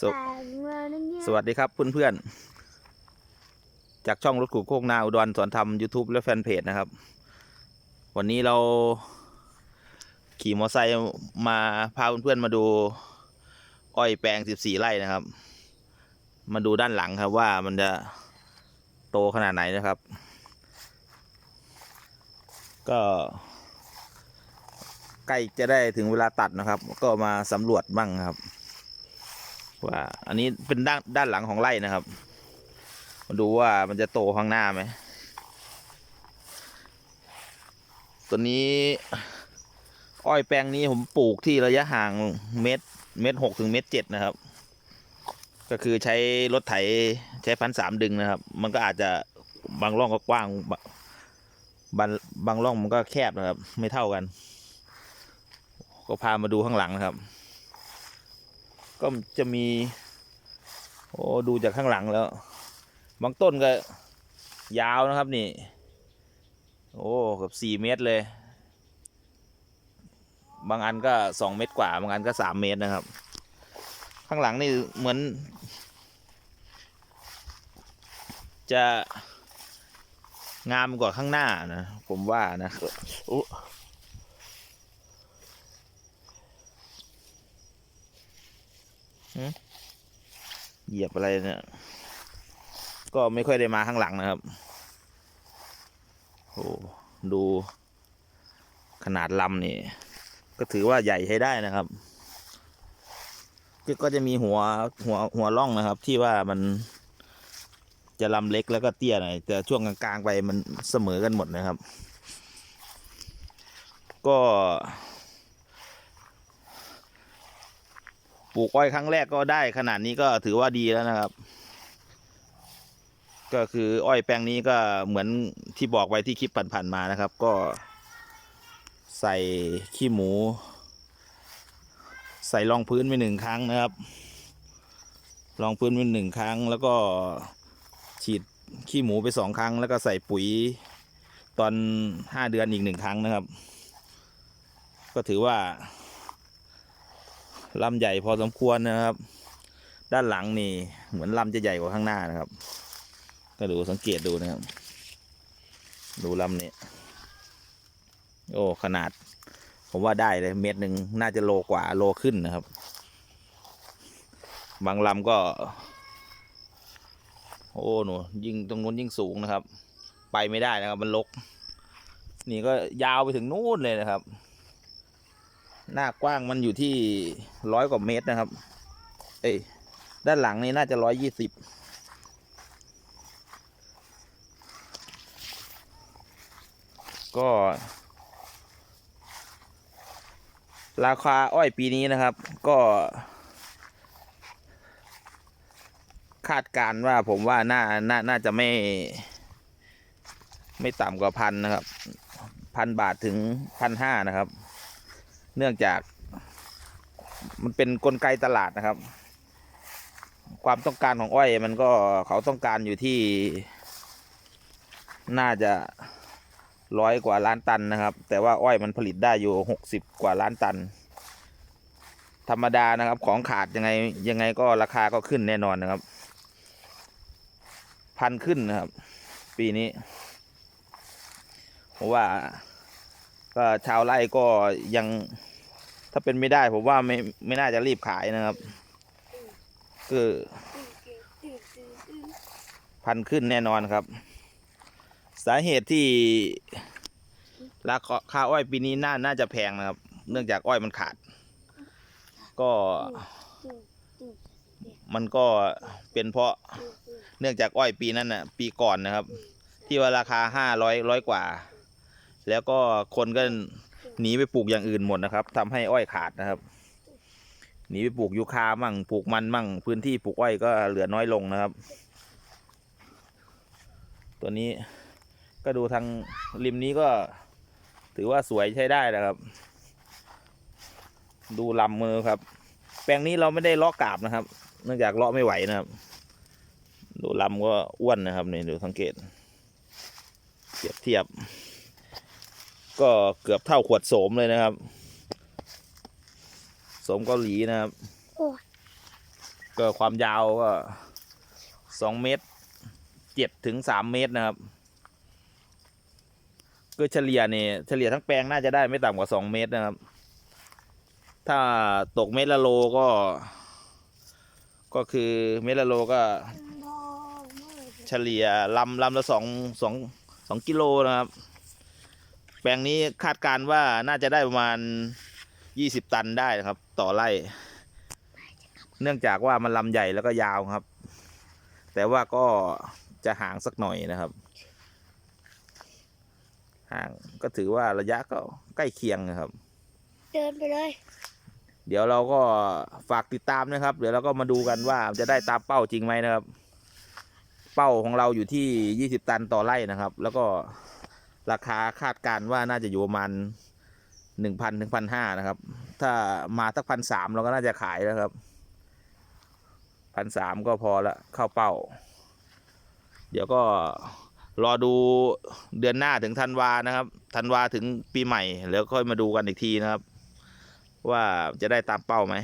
สวสวัสดีครับเพื่อนๆ จากช่องรถขู่โคกนาอุดรสอนธรรม YouTube และแฟนเพจนะครับ วันนี้เราขี่มอเตอร์ไซค์มาพาเพื่อนๆมาดู อ้อยแปลง 14 ไร่นะครับ มาดูด้านหลังครับว่ามันจะโตขนาดไหนนะครับ ก็ใกล้จะได้ถึงเวลาตัดนะครับ ก็มาสำรวจบ้างครับ ว่าอันนี้เป็นด้านด้านหลังของไร่นะครับ มาดูว่ามันจะโตข้างหน้าไหมตัวนี้ อ้อยแปลงนี้ผมปลูกที่ระยะห่างเมตรเมตรหกถึงเมตรเจ็ดนะครับ ก็คือใช้รถไถใช้พันสามดึงนะครับ มันก็อาจจะบางร่องก็กว้างบางบางบางร่องมันก็แคบนะครับ ไม่เท่ากัน ก็พามาดูข้างหลังนะครับ ก็จะมี โอ้ดูจากข้างหลังแล้ว บางต้นก็ยาวนะครับนี่ โอ้เกือบสี่เมตรเลย บางอันก็สองเมตรกว่า บางอันก็สามเมตรนะครับ ข้างหลังนี่เหมือน จะงามกว่าข้างหน้านะ ผมว่านะโอ้ เหยียบอะไรเนี่ย ก็ไม่ค่อยได้มาข้างหลังนะครับ โอ้ดูขนาดลำนี่ ก็ถือว่าใหญ่ใช้ได้นะครับ ก็ก็จะมีหัวหัวหัวล่องนะครับ ที่ว่ามันจะลำเล็กแล้วก็เตี้ยหน่อยแต่ช่วงกลางๆไปมันเสมอกันหมดนะครับ ก็ ลูกอ้อยครั้งแรกก็ได้ขนาดนี้ก็ถือว่าดีแล้วนะครับ ก็คืออ้อยแปลงนี้ก็เหมือนที่บอกไว้ที่คลิปผ่านๆมานะครับ ก็ใส่ขี้หมู ใส่รองพื้นไปหนึ่งครั้งนะครับรองพื้นไปหนึ่งครั้ง แล้วก็ฉีดขี้หมูไปสองครั้ง แล้วก็ใส่ปุ๋ยตอนห้าเดือนอีกหนึ่งครั้งนะครับ ก็ถือว่า ลำใหญ่พอสมควรนะครับ ด้านหลังนี่เหมือนลำจะใหญ่กว่าข้างหน้านะครับ ก็ดูสังเกตดูนะครับ ดูลำนี้โอ้ขนาด ผมว่าได้เลยเม็ดหนึ่งน่าจะโลกว่าโลขึ้นนะครับ บางลำก็ โอ้หนูยิ่งตรงนู้นยิ่งสูงนะครับ ไปไม่ได้นะครับ มันลก นี่ก็ยาวไปถึงนู่นเลยนะครับ หน้ากว้างมันอยู่ที่ร้อยกว่าเมตรนะครับ เอ้ยด้านหลังนี่น่าจะร้อยยี่สิบก็ราคาอ้อยปีนี้นะครับ ก็ คาดการณ์ว่าผมว่าน่าน่าน่าจะไม่ ไม่ต่ำกว่าพันนะครับ พันบาทถึงพันห้านะครับ เนื่องจาก มันเป็นนกลไกตลาดนะครับ ความต้องการของอ้อยมันก็เขาต้องการอยู่ที่ น่าจะร้อยกว่าล้านตันนะครับ แต่ว่าอ้อยมันผลิตได้อยู่หกสิบกว่าล้านตัน ธรรมดานะครับ ของขาดยังไงยังไงก็ราคาก็ขึ้นแน่นอนนะครับ พันขึ้นนะครับ ปีนี้ผมว่า ก็ชาวไร่ก็ยัง ถ้าเป็นไม่ได้ผมว่าไม่ไม่น่าจะรีบขายนะครับ คือ พันขึ้นแน่นอนครับ สาเหตุที่ราคาค่าอ้อยปีนี้น่าน่าจะแพงนะครับ เนื่องจากอ้อยมันขาด ก็มันก็เป็นเพราะเนื่องจากอ้อยปีนั้นน่ะ ปีก่อนนะครับ ที่ว่าราคาห้าร้อยร้อยกว่า แล้วก็คนก็หนีไปปลูกอย่างอื่นหมดนะครับทำให้อ้อยขาดนะครับหนีไปปลูกยูคามั่งปลูกมันมั่ง พื้นที่ปลูกอ้อยก็เหลือน้อยลงนะครับ ตัวนี้ก็ดูทางริมนี้ก็ถือว่าสวยใช้ได้นะครับ ดูลำมือครับ แปลงนี้เราไม่ได้เลาะกาบนะครับ เนื่องจากเลาะไม่ไหวนะครับ ดูลำก็อ้วนนะครับนี่ดูสังเกตเปรียบเทียบ ก็เกือบเท่าขวดโสมเลยนะครับโสมเกาหลีนะครับโอ้ยก็ความยาวก็สองเมตรเจ็ดถึงสามเมตรนะครับ ก็เฉลี่ยนี่เฉลี่ยทั้งแปลงน่าจะได้ไม่ต่ำกว่าสองเมตรนะครับ ถ้าตกเมตรละโลก็ ก็คือเมตรละโลก็ เฉลี่ยลำลำละสองสองสองกิโลนะครับ แปลงนี้คาดการณ์ว่าน่าจะได้ประมาณยี่สิบตันได้นะครับ ต่อไร่ เนื่องจากว่ามันลำใหญ่แล้วก็ยาวครับ แต่ว่าก็จะห่างสักหน่อยนะครับ ห่างก็ถือว่าระยะก็ใกล้เคียงนะครับ เดินไปเลย เดี๋ยวเราก็ฝากติดตามนะครับ เดี๋ยวเราก็มาดูกันว่าจะได้ตามเป้าจริงไหมนะครับ เป้าของเราอยู่ที่ 20 ตันต่อไร่นะครับ แล้วก็ ราคาคาดการณ์ว่าน่าจะอยู่ประมาณ1,000ถึง1,500นะครับ ถ้ามาสักพันสามเราก็น่าจะขายแล้วครับพันสามก็พอละเข้าเป้า เดี๋ยวก็รอดูเดือนหน้าถึงธันวานะครับธันวาถึงปีใหม่แล้วค่อยมาดูกันอีกทีนะครับ ว่าจะได้ตามเป้าไหม